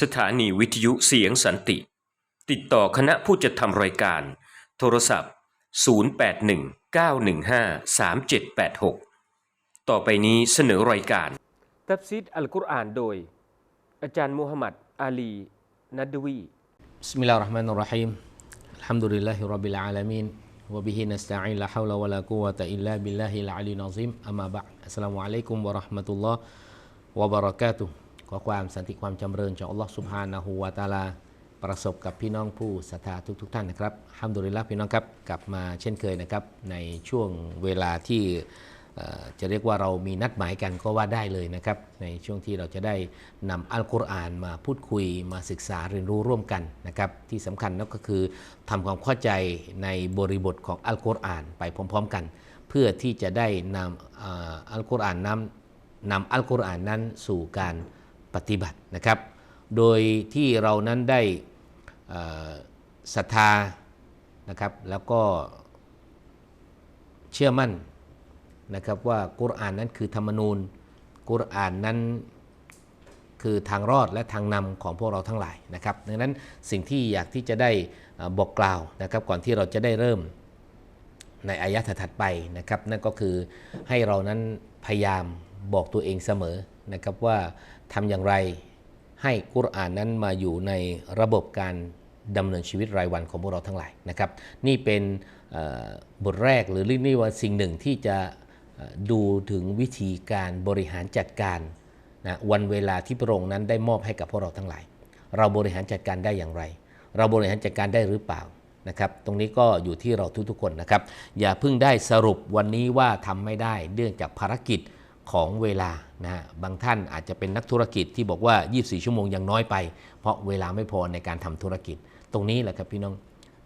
สถานีวิทยุเสียงสันติ ติดต่อคณะผู้จัดทำรายการ โทรศัพท์ 0819153786 ต่อไปนี้เสนอรายการตับซิดอัลกุรอานโดย อาจารย์มูฮัมหมัดอาลีนัดดวีบิสมิลลาห์ราะห์มานุรราะหีมอัลฮัมดุลิลลาฮิร็อบบิลอาลามีนวะบิฮินัสต้าอิลลาฮาวลาวะลาคูวะท้าอิลลาบิลอฮิล حول ولا قوة إلا بالله العلي العظيم أما بعد السلام عليكم ورحمة الله وبركاته ขอความสันติความจำเริญจากอัลลอฮ์สุบฮานะฮูวาตาลา ประสบกับพี่น้องผู้ศรัทธาทุกๆทท่านนะครับฮัมดุลิลละพี่น้องครับ กลับมาเช่นเคยนะครับ ในช่วงเวลาที่จะเรียกว่าเรามีนัดหมายกันก็ว่าได้เลยนะครับ ในช่วงที่เราจะได้นำอัลกุรอานมาพูดคุยมาศึกษาเรียนรู้ร่วมกันนะครับ ที่สำคัญนั่นก็คือทำความเข้าใจในบริบทของอัลกุรอานไปพร้อม ๆ กัน เพื่อที่จะได้นำอัลกุรอานนำนำอัลกุรอานนั้นสู่การ ปฏิบัตินะครับ โดยที่เรานั้นได้ศรัทธานะครับ แล้วก็เชื่อมั่นนะครับว่ากุรอานนั้นคือธรรมนูญ กุรอานนั้นคือทางรอดและทางนำของพวกเราทั้งหลายนะครับดังนั้นสิ่งที่อยากที่จะได้บอกกล่าวนะครับ ก่อนที่เราจะได้เริ่มในอายะห์ถัดไปนะครับ นั่นก็คือให้เรานั้นพยายามบอกตัวเองเสมอนะครับว่า ทำอย่างไร ให้กุรอานนั้นมาอยู่ในระบบการดำเนินชีวิตรายวันของพวกเราทั้งหลายนะครับ นี่เป็นบทแรกหรือเรียกนี่ว่าสิ่งหนึ่งที่จะดูถึงวิธีการบริหารจัดการนะวันเวลาที่พระองค์นั้นได้มอบให้กับพวกเราทั้งหลาย เราบริหารจัดการได้อย่างไร เราบริหารจัดการได้หรือเปล่านะครับ ตรงนี้ก็อยู่ที่เราทุกๆคนนะครับ อย่าเพิ่งได้สรุปวันนี้ว่าทำไม่ได้เนื่องจากภารกิจ ของเวลานะฮะบางท่านอาจจะเป็นนักธุรกิจที่บอกว่า 24 ชั่วโมงยังน้อยไป เพราะเวลาไม่พอในการทำธุรกิจ ตรงนี้แหละครับพี่น้อง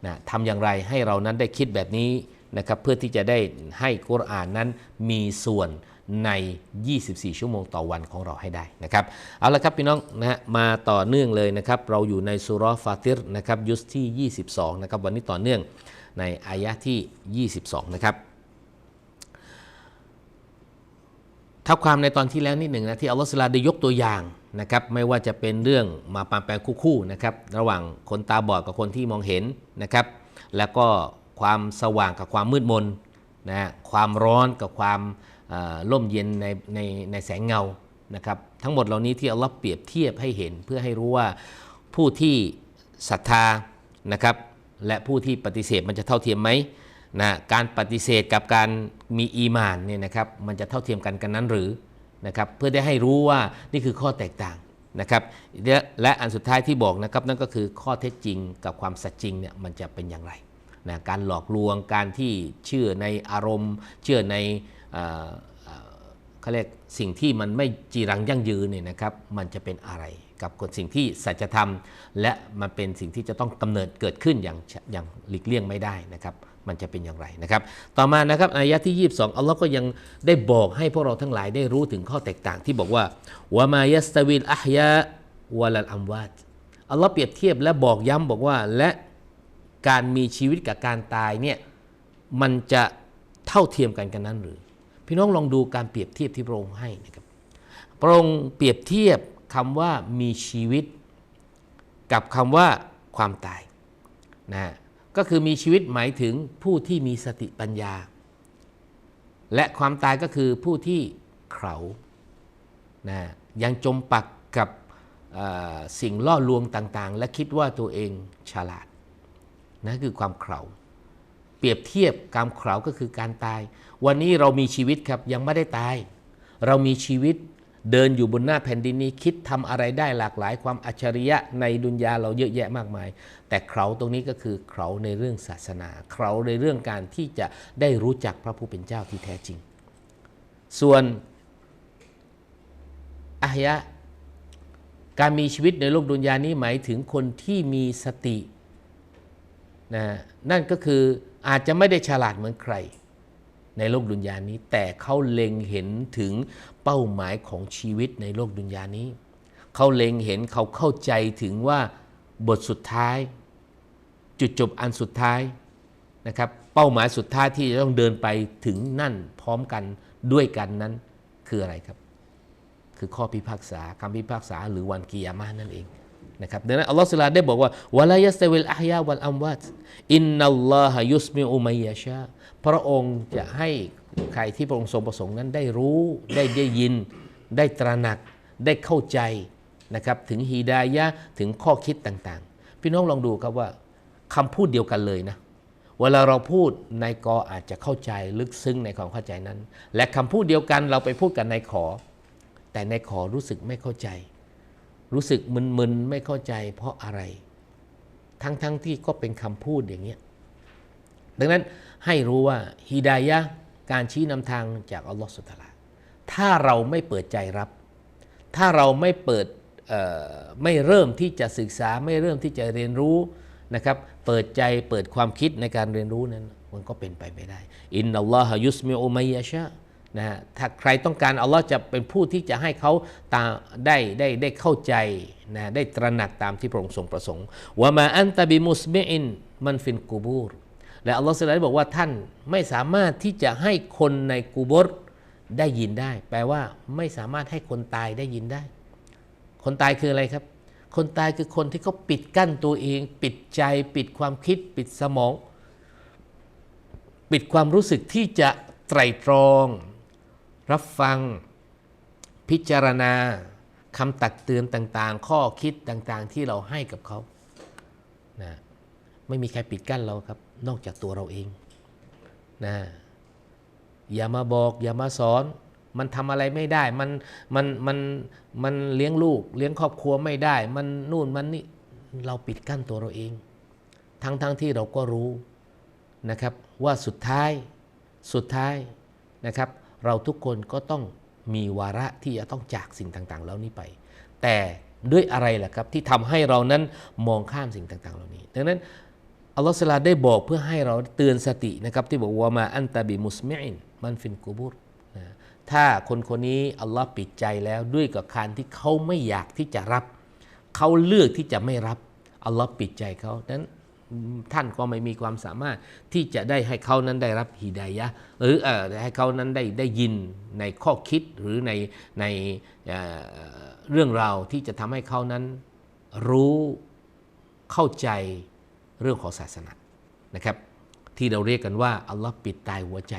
นะทำอย่างไรให้เรานั้นได้คิดแบบนี้นะครับเพื่อที่จะได้ให้กุรอานนั้นมีส่วนใน 24 ชั่วโมงต่อวันของเราให้ได้นะครับ เอาละครับพี่น้องนะฮะมาต่อเนื่องเลยนะครับ เราอยู่ในสุรฟาติรนะครับยุสที่ 22 นะครับ วันนี้ต่อเนื่องในอายะที่ 22 นะครับ ท้าความในตอนที่แล้วนิดหนึ่งนะที่อัลลอฮฺสุลาได้ยกตัวอย่างนะครับไม่ว่าจะเป็นเรื่องมาปามแปลคู่ๆนะครับระหว่างคนตาบอดกับคนที่มองเห็นนะครับ แล้วก็ความสว่างกับความมืดมนนะฮะความร้อนกับความร่มเย็นในในในแสงเงานะครับทั้งหมดเหล่านี้ที่อัลลอฮ์เปรียบเทียบให้เห็น เพื่อให้รู้ว่าผู้ที่ศรัทธานะครับและผู้ที่ปฏิเสธมันจะเท่าเทียมไหม นะการปฏิเสธกับการมีอีมานเนี่ยนะครับมันจะเท่าเทียมกันกันนั้นหรือนะครับเพื่อได้ให้รู้ว่านี่คือข้อแตกต่างนะครับและอันสุดท้ายที่บอกนะครับนั่นก็คือข้อเท็จจริงกับความสัจจริงเนี่ยมันจะเป็นอย่างไรนะการหลอกลวงการที่เชื่อในอารมณ์ เชื่อในเอ่อเอ่อเขาเรียกสิ่งที่มันไม่จีรังยั่งยืนเนี่ยนะครับมันจะเป็นอะไร กับกฎสิ่งที่สัจธรรม และมันเป็นสิ่งที่จะต้องกำเนิดเกิดขึ้นอย่างอย่างหลีกเลี่ยงไม่ได้นะครับ มันจะเป็นอย่างไรนะครับ ต่อมานะครับอายะที่ 22 อัลลอฮ์ก็ยังได้บอกให้พวกเราทั้งหลายได้รู้ถึงข้อแตกต่างที่บอกว่าวะมายัสตวิลอัฮยะวะลัลอัมวาตอัลลอฮ์เปรียบเทียบและบอกย้ำบอกว่าและการมีชีวิตกับการตายเนี่ยมันจะเท่าเทียมกันกันนั้นหรือ พี่น้องลองดูการเปรียบเทียบที่พระองค์ให้นะครับพระองค์เปรียบเทียบ คำว่ามีชีวิต กับคำว่าความตายนะก็คือมีชีวิตหมายถึงผู้ที่มีสติปัญญา และความตายก็คือผู้ที่เขานะยังจมปักกับสิ่งล่อลวงต่างๆ และคิดว่าตัวเองฉลาดนั่นคือความเขาเปรียบเทียบการเขาก็คือการตาย วันนี้เรามีชีวิตครับยังไม่ได้ตาย เรามีชีวิต เดินอยู่บนหน้าแผ่นดินนี้คิดทำอะไรได้หลากหลายความอัจฉริยะในดุนยาเราเยอะแยะมากมาย แต่เขาตรงนี้ก็คือเขาในเรื่องศาสนาเขาในเรื่องการที่จะได้รู้จักพระผู้เป็นเจ้าที่แท้จริง ส่วนอายะการมีชีวิตในโลกดุนยานี้หมายถึงคนที่มีสตินะนั่นก็คืออาจจะไม่ได้ฉลาดเหมือนใคร ในโลกดุนยานี้ แต่เขาเล็งเห็นถึงเป้าหมายของชีวิตในโลกดุนยานี้ เขาเล็งเห็นเขาเข้าใจถึงว่าบทสุดท้าย จุดจบอันสุดท้ายนะครับเป้าหมายสุดท้ายที่จะต้องเดินไปถึงนั่นพร้อมกันด้วยกันนั้นคืออะไรครับ คือข้อพิพากษาคำพิพากษาหรือวันกิยามะนั่นเอง นะครับดังนั้นอัลลอฮฺสุลาได้บอกว่าวะลายัสตวิลอาฮยาวัลอัมวัตอินนัลลอฮะยุสมิอุมัยยาชาพระองค์จะให้ใครที่พระองค์ทรงประสงค์นั้นได้รู้ได้ได้ยิน ได้ตระหนักได้เข้าใจนะครับถึงฮีดายะถึงข้อคิดต่างๆ พี่น้องลองดูครับว่าคำพูดเดียวกันเลยนะเวลาเราพูดนายกออาจจะเข้าใจลึกซึ้งในความเข้าใจนั้น และคำพูดเดียวกันเราไปพูดกับนายขอ แต่นายขอรู้สึกไม่เข้าใจ รู้สึกมึนๆไม่เข้าใจเพราะอะไร ทั้งๆทที่ก็เป็นคำพูดอย่างเงี้ยดังนั้นให้รู้ว่าฮิดายะการชี้นำทางจากอัลลอฮฺสุตตาลาถ้าเราไม่เปิดใจรับ ถ้าเราไม่เปิดไม่เริ่มที่จะศึกษาไม่เริ่มที่จะเรียนรู้นะครับ เปิดใจเปิดความคิดในการเรียนรู้นั้น มันก็เป็นไปไม่ได้ อินนัลลอฮะยุสมิอุมัยยะชะ นะฮะถ้าใครต้องการอัลลอฮ์จะเป็นผู้ที่จะให้เขาตาได้ได้ได้เข้าใจนะได้ตระหนักตามที่พระองค์ทรงประสงค์ว่ามาอันตะบิมุสเมอินมันฟินกูบูรและอัลลอฮฺสุลตานบอกว่าท่านไม่สามารถที่จะให้คนในกูบรได้ยินได้ แปลว่าไม่สามารถให้คนตายได้ยินได้ คนตายคืออะไรครับ คนตายคือคนที่เขาปิดกั้นตัวเอง ปิดใจ ปิดความคิด ปิดสมอง ปิดความรู้สึกที่จะไตรตรอง รับฟัง พิจารณาคำตักเตือนต่างๆ ข้อคิดต่างๆ ที่เราให้กับเขานะไม่มีใครปิดกั้นเราครับ นอกจากตัวเราเองนะอย่ามาบอกอย่ามาสอน มันทำอะไรไม่ได้ มันมันมันมันเลี้ยงลูก เลี้ยงครอบครัวไม่ได้ มันนู่นมันนี่เราปิดกั้นตัวเราเอง ทั้งทั้งที่เราก็รู้นะครับว่าสุดท้ายสุดท้ายนะครับ เราทุกคนก็ต้องมีวาระที่จะต้องจากสิ่งต่างๆ เหล่านี้ไป แต่ด้วยอะไรล่ะครับที่ทำให้เรานั้นมองข้ามสิ่งต่างๆ เหล่านี้ ดังนั้นอัลลอฮฺสลาได้บอกเพื่อให้เราเตือนสตินะครับที่บอกว่ามาอันตะบิมุสมิอินมันฟินกูบุรนะถ้าคนคนนี้อัลลอฮ์ปิดใจแล้วด้วยกับการที่เขาไม่อยากที่จะรับ เขาเลือกที่จะไม่รับอัลลอฮ์ปิดใจเขานั้น ท่านก็ไม่มีความสามารถที่จะได้ให้เขานั้นได้รับฮิดายะหรือเอ่อให้เขานั้นได้ได้ยินในข้อคิดหรือในในเรื่องราวที่จะทำให้เขานั้นรู้เข้าใจเรื่องของศาสนานะครับ ที่เราเรียกกันว่าอัลลอฮ์ปิดตายหัวใจ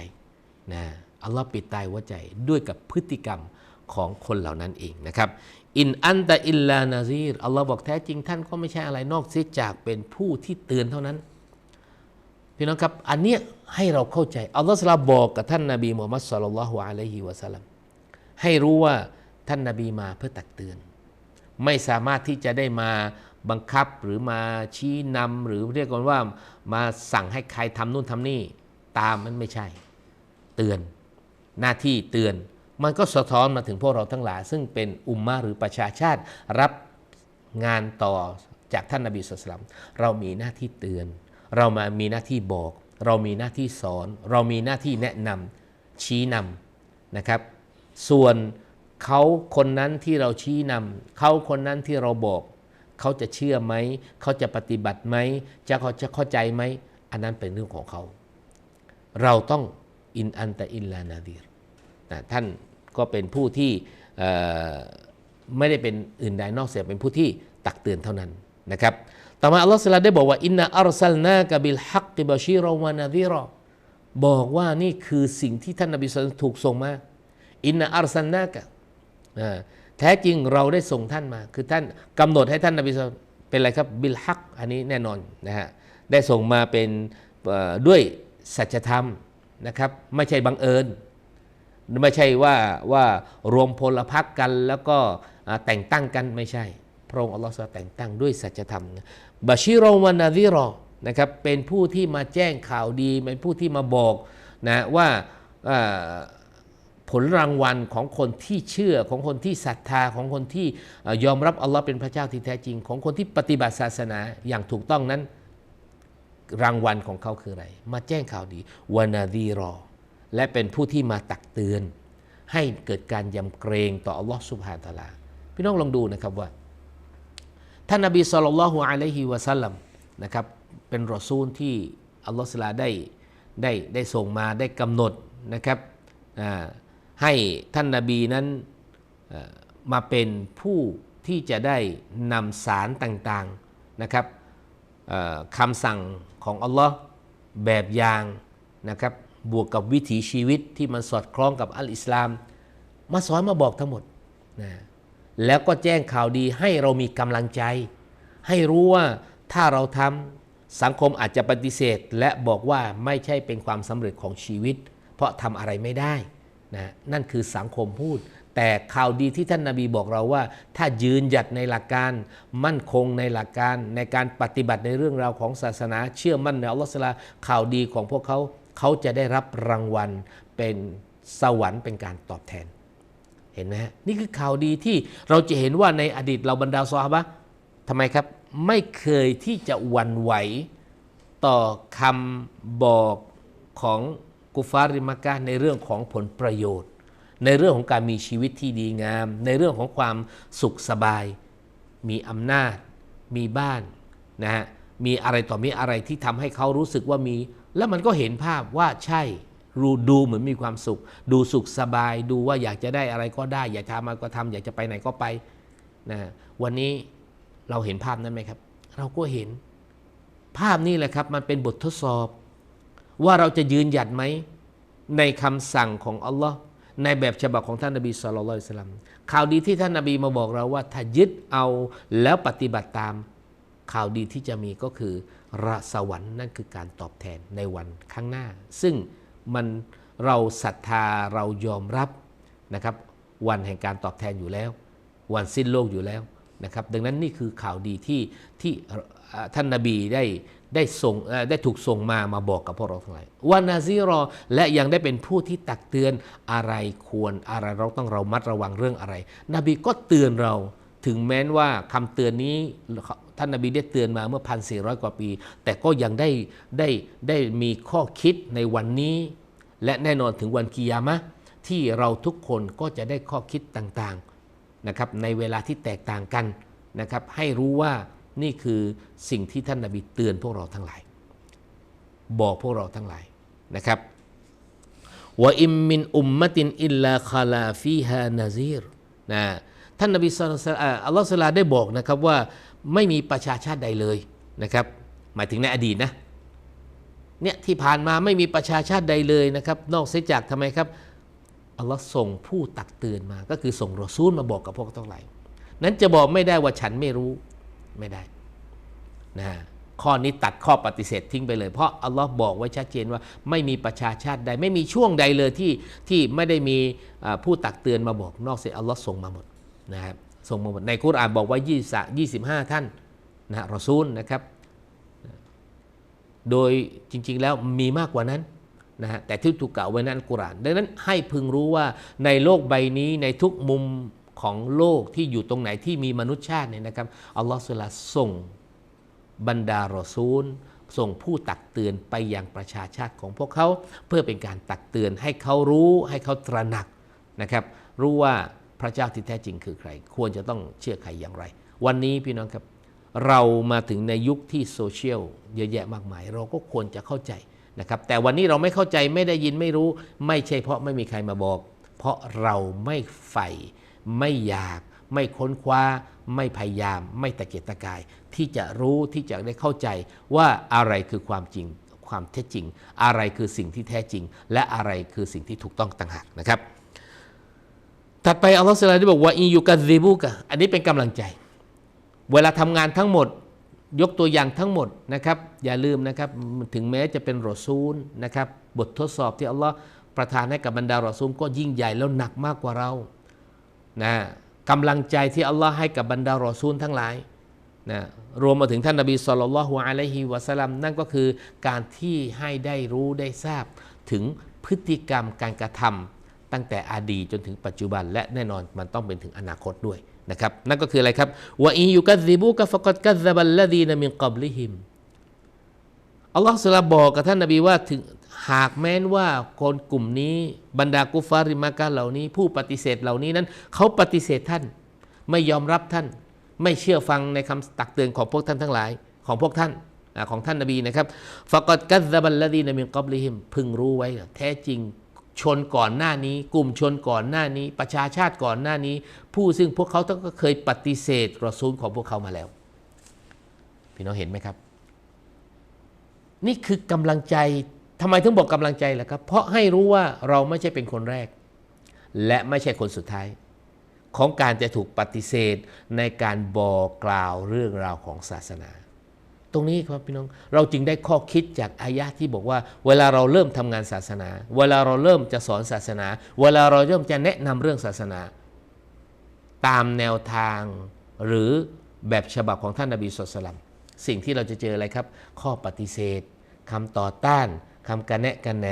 นะอัลลอฮ์ปิดตายหัวใจด้วยกับพฤติกรรมของคนเหล่านั้นเองนะครับ อินอันตะอิลลานาซีรอัลลอฮ์บอกแท้จริงท่านก็ไม่ใช่อะไรนอกเสียจากเป็นผู้ที่เตือนเท่านั้น พี่น้องครับอันเนี้ยให้เราเข้าใจอัลลอฮ์สลาบอกกับท่านนบีมุฮัมมัดสุลลัลลอฮุอะลัยฮิวะสัลลัมให้รู้ว่าท่านนบีมาเพื่อตักเตือน ไม่สามารถที่จะได้มาบังคับหรือมาชี้นำหรือเรียกกันว่ามาสั่งให้ใครทำนู่นทำนี่ตามมันไม่ใช่ เตือน หน้าที่เตือน มันก็สะท้อนมาถึงพวกเราทั้งหลาย ซึ่งเป็นอุมมะหรือประชาชาติรับงานต่อจากท่านนบีสุลต่านเรามีหน้าที่เตือน เรามามีหน้าที่บอก เรามีหน้าที่สอน เรามีหน้าที่แนะนำชี้นำนะครับ ส่วนเขาคนนั้นที่เราชี้นำเขาคนนั้นที่เราบอกเขาจะเชื่อไหมเขาจะปฏิบัติไหมจะเขาจะเข้าใจไหมอันนั้นเป็นเรื่องของเขา เราต้องอินอันตะอินลานาดีรนะท่าน ก็เป็นผู้ที่ไม่ได้เป็นอื่นใดนอกเสียเป็นผู้ที่ตักเตือนเท่านั้นนะครับต่อมาอัลลอฮฺสลาได้บอกว่าอินนาอัลซัลนากะบิลฮักกิบะชีรอวานาดีรอบอกว่านี่คือสิ่งที่ท่านนบีสุลต่านถูกส่งมาอินนาอัลซัลนากะแท้จริงเราได้ส่งท่านมา คือท่านกำหนดให้ท่านนบีศ็อลลัลลอฮุลเป็นอะไรครับบิลฮักอันนี้แน่นอนนะฮะได้ส่งมาเป็นด้วยสัจธรรมนะครับ ไม่ใช่บังเอิญ ไม่ใช่ว่าว่ารวมพลพรรคกันแล้วก็แต่งตั้งกันไม่ใช่ พระองค์อัลลอฮฺแต่งตั้งด้วยสัจธรรมบาชิรอวานาซิรอนะครับเป็นผู้ที่มาแจ้งข่าวดีเป็นผู้ที่มาบอกนะว่าผลรางวัลของคนที่เชื่อของคนที่ศรัทธาของคนที่ยอมรับอัลลอฮ์เป็นพระเจ้าที่แท้จริง ของคนที่ปฏิบัติศาสนาอย่างถูกต้องนั้น รางวัลของเขาคืออะไร มาแจ้งข่าวดีวานาดีรอ และเป็นผู้ที่มาตักเตือน ให้เกิดการยำเกรงต่ออัลลอฮ์สุบฮานตะลา พี่น้องลองดูนะครับว่า ท่านนบีสุลต่านละฮุอะลัยฮิวะสัลลัมนะครับเป็นรอซูลที่อัลลอฮฺสลาได้ได้ได้ส่งมาได้กำหนดนะครับให้ท่านนบีนั้นมาเป็นผู้ที่จะได้นำสารต่างๆนะครับคำสั่งของอัลลอฮ์แบบอย่างนะครับ บวกกับวิถีชีวิตที่มันสอดคล้องกับอัลอิสลาม มาสอนมาบอกทั้งหมดนะแล้วก็แจ้งข่าวดีให้เรามีกำลังใจ ให้รู้ว่าถ้าเราทำสังคมอาจจะปฏิเสธ และบอกว่าไม่ใช่เป็นความสำเร็จของชีวิต เพราะทำอะไรไม่ได้นะนั่นคือสังคมพูด แต่ข่าวดีที่ท่านนาบีบอกเราว่า ถ้ายืนหยัดในหลักการ มั่นคงในหลักการ ในการปฏิบัติในเรื่องราวของศาสนา เชื่อมั่นในอัลลอฮฺสลาข่าวดีของพวกเขา เขาจะได้รับรางวัลเป็นสวรรค์เป็นการตอบแทน เห็นไหมฮะนี่คือข่าวดีที่เราจะเห็นว่าในอดีตเราบรรดาซอฮาบะทำไมครับไม่เคยที่จะวันไหวต่อคำบอกของกุฟาริมักกะในเรื่องของผลประโยชน์ ในเรื่องของการมีชีวิตที่ดีงาม ในเรื่องของความสุขสบาย มีอำนาจ มีบ้านนะฮะมีอะไรต่อมีอะไรที่ทำให้เขารู้สึกว่ามี แล้วมันก็เห็นภาพว่าใช่รูดูเหมือนมีความสุข ดูสุขสบายดูว่าอยากจะได้อะไรก็ได้ อยากทำอะไรก็ทำอยากจะไปไหนก็ไปนะวันนี้เราเห็นภาพนั้นไหมครับ เราก็เห็นภาพนี้แหละครับ มันเป็นบททดสอบ ว่าเราจะยืนหยัดไหม ในคำสั่งของอัลลอฮ์ในแบบฉบับของท่านนบีสุลต่านสลัมข่าวดีที่ท่านนบีมาบอกเราว่าถ้ายึดเอาแล้วปฏิบัติตามข่าวดีที่จะมีก็คือ ระสวรรค์นั่นคือการตอบแทนในวันข้างหน้า ซึ่งมันเราศรัทธาเรายอมรับนะครับ วันแห่งการตอบแทนอยู่แล้ว วันสิ้นโลกอยู่แล้วนะครับ ดังนั้นนี่คือข่าวดีที่ที่ท่านนาบีได้ได้ส่งได้ถูกส่งมามาบอกกับพวกเราทั้งหลายวันนาซีรอและยังได้เป็นผู้ที่ตักเตือนอะไรควรอะไรเราต้องเรามัดระวังเรื่องอะไร นบีก็เตือนเรา ถึงแม้นว่าคำเตือนนี้ท่านนาบีได้เตือนมาเมื่อพันสี่กว่าปี แต่ก็ยังได้ได้ได้มีข้อคิดในวันนี้ และแน่นอนถึงวันกิยามะที่เราทุกคนก็จะได้ข้อคิดต่างๆนะครับในเวลาที่แตกต่างกันนะครับให้รู้ว่านี่คือสิ่งที่ท่านนาบีเตือนพวกเราทั้งหลาย บอกพวกเราทั้งหลายนะครับว่าอิมมินอุมมะตินอิลลาคาลาฟีฮานาซีรนะ ท่านนบีศ็อลลัลลอฮุอะลัยฮิวะซัลลัมอ่าอัลลอฮฺสุลาได้บอกนะครับว่าไม่มีประชาชาติใดเลยนะครับ หมายถึงในอดีตนะเนี่ยที่ผ่านมาไม่มีประชาชาติใดเลยนะครับ นอกเสียจากทำไมครับอัลลอฮ์ส่งผู้ตักเตือนมา ก็คือส่งรอซูลมาบอกกับพวกทั้งหลายนั้นจะบอกไม่ได้ว่าฉันไม่รู้ไม่ได้นะข้อนี้ตัดข้อปฏิเสธทิ้งไปเลย เพราะอัลลอฮ์บอกไว้ชัดเจนว่าไม่มีประชาชาติใด ไม่มีช่วงใดเลยที่ที่ไม่ได้มีผู้ตักเตือนมาบอกนอกเสียอัลลอฮ์ส่งมาหมด นะครับส่งมาหมดในคุรานบอกว่า20 25 ท่านนะรอซูลนะครับ โดยจริงๆแล้วมีมากกว่านั้นนะฮะแต่ที่ถูกกล่าวไว้นั้นกุรานดังนั้นให้พึงรู้ว่าในโลกใบนี้ในทุกมุมของโลกที่อยู่ตรงไหนที่มีมนุษยชาติเนี่ยนะครับอัลลอฮฺสุลาส่งบรรดารอซูล ส่งผู้ตักเตือนไปยังประชาชาติของพวกเขา เพื่อเป็นการตักเตือนให้เขารู้ให้เขาตระหนักนะครับ รู้ว่า พระเจ้าที่แท้จริงคือใคร ควรจะต้องเชื่อใครอย่างไร วันนี้พี่น้องครับ เรามาถึงในยุคที่โซเชียลเยอะแยะมากมาย เราก็ควรจะเข้าใจนะครับ แต่วันนี้เราไม่เข้าใจไม่ได้ยินไม่รู้ ไม่ใช่เพราะไม่มีใครมาบอก เพราะเราไม่ใฝ่ไม่อยาก ไม่ค้นคว้า ไม่พยายาม ไม่ตะเกียกตะกาย ที่จะรู้ที่จะได้เข้าใจว่าอะไรคือความจริงความเท็จจริง อะไรคือสิ่งที่แท้จริง และอะไรคือสิ่งที่ถูกต้องต่างหากนะครับ ถัดไปอัลลอฮฺสุลตานได้บอกว่าอิยุกัซิบุกะอันนี้เป็นกำลังใจ เวลาทำงานทั้งหมดยกตัวอย่างทั้งหมดนะครับ อย่าลืมนะครับถึงแม้จะเป็นรอซูลนะครับ บททดสอบที่อัลลอฮ์ประทานให้กับบรรดารอซูลก็ยิ่งใหญ่แล้วหนักมากกว่าเรานะกำลังใจที่อัลลอฮ์ให้กับบรรดารอซูลทั้งหลายนะรวมมาถึงท่านนบีสุลต่านละฮ์อะลัยฮิวะสัลลัมนั่นก็คือการที่ให้ได้รู้ได้ทราบถึงพฤติกรรมการกระทำ ตั้งแต่อดีตจนถึงปัจจุบัน และแน่นอนมันต้องเป็นถึงอนาคตด้วยนะครับนั่นก็คืออะไรครับว่าอิยุกัซิบุกะฟะกัดกัซบัลละดีนมินกับลิฮิมอัลลอฮฺสุลาบอกกับท่านนบีว่าถึงหากแม้นว่าคนกลุ่มนี้บรรดากุฟาริมากาเหล่านี้ ผู้ปฏิเสธเหล่านี้นั้น เขาปฏิเสธท่าน ไม่ยอมรับท่าน ไม่เชื่อฟังในคำตักเตือนของพวกท่านทั้งหลาย ของพวกท่านของท่านนบีนะครับฟะกัดกัซบัลละดีนมินกับลิฮิมพึงรู้ไว้แท้จริง ชนก่อนหน้านี้ กลุ่มชนก่อนหน้านี้ ประชาชาติก่อนหน้านี้ ผู้ซึ่งพวกเขาต้องก็เคยปฏิเสธรอซูลของพวกเขามาแล้ว พี่น้องเห็นไหมครับ นี่คือกำลังใจทำไมถึงบอกกำลังใจล่ะครับ เพราะให้รู้ว่าเราไม่ใช่เป็นคนแรก และไม่ใช่คนสุดท้าย ของการจะถูกปฏิเสธในการบอกกล่าวเรื่องราวของศาสนา ตรงนี้ครับพี่น้องเราจึงได้ข้อคิดจากอายะที่บอกว่า เวลาเราเริ่มทำงานศาสนา เวลาเราเริ่มจะสอนศาสนา เวลาเราเริ่มจะแนะนำเรื่องศาสนา ตามแนวทางหรือแบบฉบับของท่านนบีสุลต่านสิ่งที่เราจะเจออะไรครับ ข้อปฏิเสธคำต่อต้านคำกระแนะกระแหน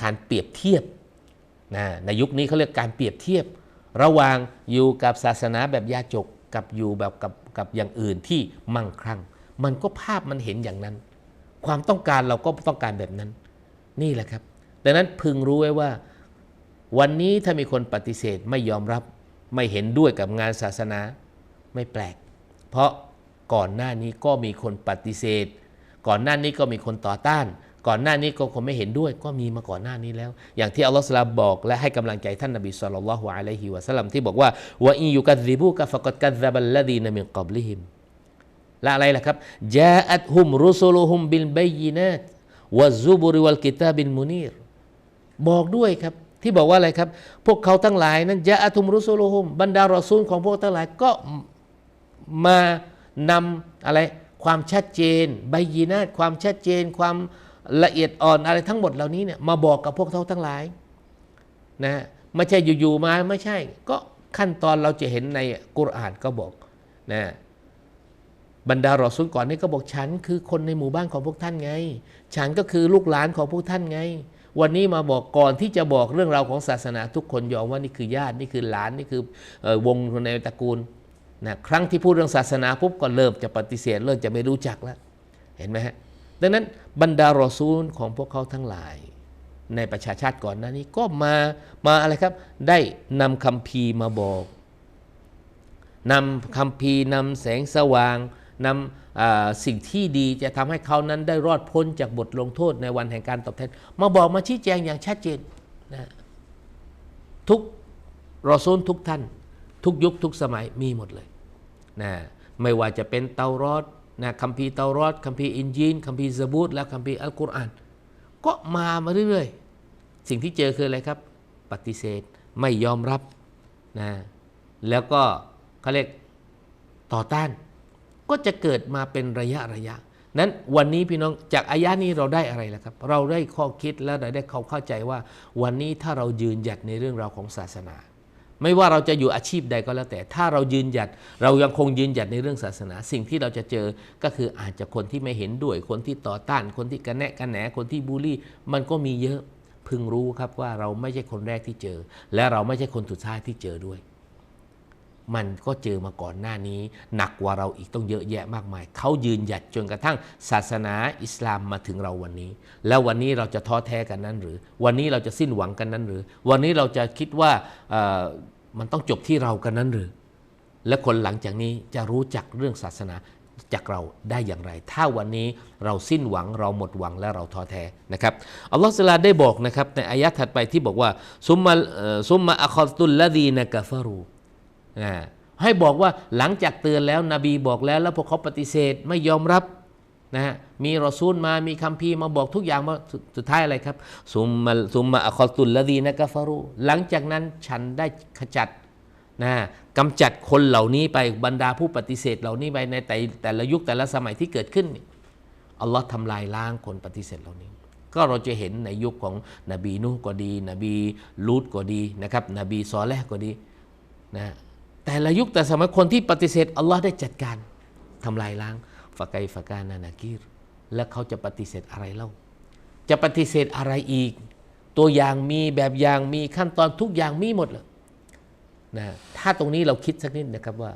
การเปรียบเทียบนะในยุคนี้เขาเรียกการเปรียบเทียบ ระหว่างอยู่กับศาสนาแบบยาจกกับอยู่แบบกับกับอย่างอื่นที่มั่งคั่ง มันก็ภาพมันเห็นอย่างนั้น ความต้องการเราก็ต้องการแบบนั้น นี่แหละครับ ดังนั้นพึงรู้ไว้ว่า วันนี้ถ้ามีคนปฏิเสธไม่ยอมรับไม่เห็นด้วยกับงานศาสนาไม่แปลก เพราะก่อนหน้านี้ก็มีคนปฏิเสธ ก่อนหน้านี้ก็มีคนต่อต้าน ก่อนหน้านี้ก็คนไม่เห็นด้วย ก็มีมาก่อนหน้านี้แล้ว อย่างที่อัลลอฮฺสลาบอกและให้กำลังใจท่านนบีสุลต่านละฮ์อะลัยฮิวะสัลลัมที่บอกว่าวะอิยุกัดซิบูกะฟะกัดกัดซะบัลลดีนมินกับลิฮิม และอะไรล่ะครับจาอัตฮุมรุสุลุฮุมบิลบัยนัตวะซุบุริวัลกิตาบินมุนีรบอกด้วยครับ ที่บอกว่าอะไรครับ พวกเขาทั้งหลายนั้นจาอัตุมรุสุลุฮุมบรรดารอซูลของพวกทั้งหลายก็มานำอะไรความชัดเจนใบยีนาตความชัดเจน ความละเอียดอ่อนอะไรทั้งหมดเหล่านี้เนี่ยมาบอกกับพวกเขาทั้งหลายนะไม่ใช่อยู่ๆมาไม่ใช่ ก็ขั้นตอนเราจะเห็นในกุรอานก็บอกนะ บรรดารอซุลก่อนนี่ก็บอกฉันคือคนในหมู่บ้านของพวกท่านไง ฉันก็คือลูกหลานของพวกท่านไง วันนี้มาบอกก่อนที่จะบอกเรื่องราวของศาสนาทุกคนยอมว่านี่คือญาตินี่คือหลานนี่คือวงในตระกูลนะครั้งที่พูดเรื่องศาสนาปุ๊บก็เริ่มจะปฏิเสธเริ่มจะไม่รู้จักแล้วเห็นไหมฮะดังนั้นบรรดารอซูลของพวกเขาทั้งหลาย ในประชาชาติก่อนหน้านี้ก็มามาอะไรครับ ได้นำคำพีร์มาบอกนำคำพีร์นำแสงสว่าง นำสิ่งที่ดีจะทำให้เขานั้นได้รอดพ้นจากบทลงโทษในวันแห่งการตอบแทน มาบอกมาชี้แจงอย่างชัดเจนนะทุกรอซูลทุกท่าน ทุกยุคทุกสมัยมีหมดเลยนะไม่ว่าจะเป็นเตารอดนะคัมภีร์เตารอดคัมภีร์อินจีนคัมภีร์ซะบูตและคัมภีร์อัลกุรอาน ก็มามาเรื่อยๆ สิ่งที่เจอคืออะไรครับ ปฏิเสธไม่ยอมรับนะแล้วก็เขาเรียกต่อต้าน ก็จะเกิดมาเป็นระยะระยะ นั้นวันนี้พี่น้องจากอายะนี้เราได้อะไรล่ะครับ เราได้ข้อคิดและเราได้เขาเข้าใจว่า วันนี้ถ้าเรายืนหยัดในเรื่องราวของศาสนา ไม่ว่าเราจะอยู่อาชีพใดก็แล้วแต่ ถ้าเรายืนหยัดเรายังคงยืนหยัดในเรื่องศาสนา สิ่งที่เราจะเจอก็คืออาจจะคนที่ไม่เห็นด้วยคนที่ต่อต้าน คนที่กระแนะกระแหนคนที่บูลลี่ มันก็มีเยอะพึงรู้ครับว่าเราไม่ใช่คนแรกที่เจอ และเราไม่ใช่คนสุดท้ายที่เจอด้วย มันก็เจอมาก่อนหน้านี้ หนักกว่าเราอีกต้องเยอะแยะมากมาย เขายืนหยัดจนกระทั่งศาสนาอิสลามมาถึงเราวันนี้ แล้ววันนี้เราจะท้อแท้กันนั้นหรือ วันนี้เราจะสิ้นหวังกันนั้นหรือ วันนี้เราจะคิดว่ามันต้องจบที่เรากันนั้นหรือ และคนหลังจากนี้จะรู้จักเรื่องศาสนาจากเราได้อย่างไร ถ้าวันนี้เราสิ้นหวังเราหมดหวังและเราท้อแท้นะครับอัลลอฮฺสุลาได้บอกนะครับในอายะถัดไปที่บอกว่าซุมมาเอ่อซุมมาอัคอตุลละดีนะกะฟารู ให้บอกว่าหลังจากเตือนแล้วนบีบอกแล้ว แล้วพวกเขาปฏิเสธไม่ยอมรับนะฮะมีรอซูลมามีคัมภีร์มาบอกทุกอย่างมาสุดท้ายอะไรครับซุมมาซุมมาอัคอตุลละดีนะกะฟารูหลังจากนั้นฉันได้ขจัดนะกำจัดคนเหล่านี้ไปบรรดาผู้ปฏิเสธเหล่านี้ไปในแต่แต่ละยุคแต่ละสมัยที่เกิดขึ้นอัลลอฮ์ทำลายล้างคนปฏิเสธเหล่านี้ ก็เราจะเห็นในยุคของนบีนูก็ดี นบีลูดก็ดีนะครับ นบีซอแลก็ดีนะ แต่ละยุคแต่สมัยคนที่ปฏิเสธอัลลอฮ์ได้จัดการทำลายล้างฟะไกฟะกานานากีร และเขาจะปฏิเสธอะไรเล่า จะปฏิเสธอะไรอีก ตัวอย่างมีแบบอย่างมีขั้นตอนทุกอย่างมีหมดเลยนะถ้าตรงนี้เราคิดสักนิดนะครับว่า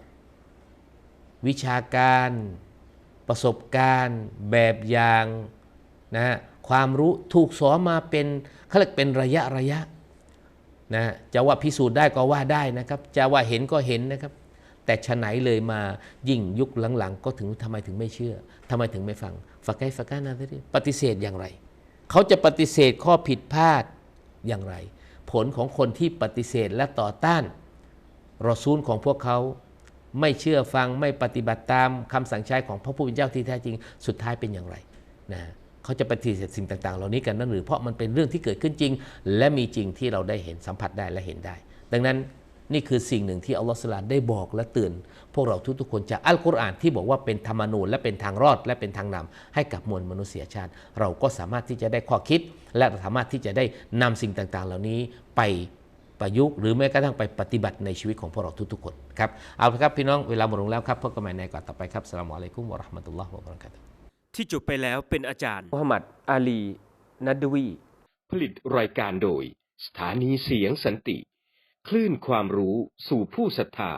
วิชาการประสบการณ์แบบอย่างนะความรู้ถูกสอนมาเป็นเขาเรียกเป็นระยะระยะ นะจะว่าพิสูจน์ได้ก็ว่าได้นะครับจะว่าเห็นก็เห็นนะครับ แต่ฉะไหนเลยมายิ่งยุคหลังๆ ก็ถึงทำไมถึงไม่เชื่อทำไมถึงไม่ฟังฟักไกฟักกานาที่ปฏิเสธอย่างไร เขาจะปฏิเสธข้อผิดพลาดอย่างไร ผลของคนที่ปฏิเสธและต่อต้าน รอซูลของพวกเขาไม่เชื่อฟังไม่ปฏิบัติตามคำสั่งใช้ของพระผู้เป็นเจ้าที่แท้จริง สุดท้ายเป็นอย่างไรนะ เขาจะปฏิเสธสิ่งต่างๆ เหล่านี้กันนั่นหรือเพราะมันเป็นเรื่องที่เกิดขึ้นจริง และมีจริงที่เราได้เห็นสัมผัสได้และเห็นได้ ดังนั้นนี่คือสิ่งหนึ่งที่อัลลอฮฺสุลตานได้บอกและเตือนพวกเราทุกๆคนจากอัลกุรอานที่บอกว่าเป็นธรรมนูญและเป็นทางรอดและเป็นทางนำให้กับมวลมนุษยชาติ เราก็สามารถที่จะได้ข้อคิด และสามารถที่จะได้นำสิ่งต่างๆ เหล่านี้ไปประยุกต์หรือแม้กระทั่งไปปฏิบัติในชีวิตของพวกเราทุกๆคนครับเอาละครับพี่น้องเวลาหมดลงแล้วครับพบกันใหม่ในก่อนต่อไปครับสลามอะลัยกุมวะราะห์มะตุลลอฮ์วะบะเราะกาตุฮ์ ที่จบไปแล้วเป็นอาจารย์มุฮัมมัดอาลี นัดวีผลิตรายการโดย สถานีเสียงสันติ คลื่นความรู้สู่ผู้ศรัทธา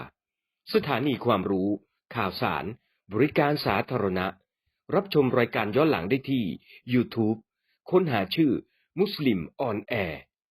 สถานีความรู้ ข่าวสาร บริการสาธารณะ รับชมรายการย้อนหลังได้ที่ YouTube ค้นหาชื่อ มุสลิมออนแอร์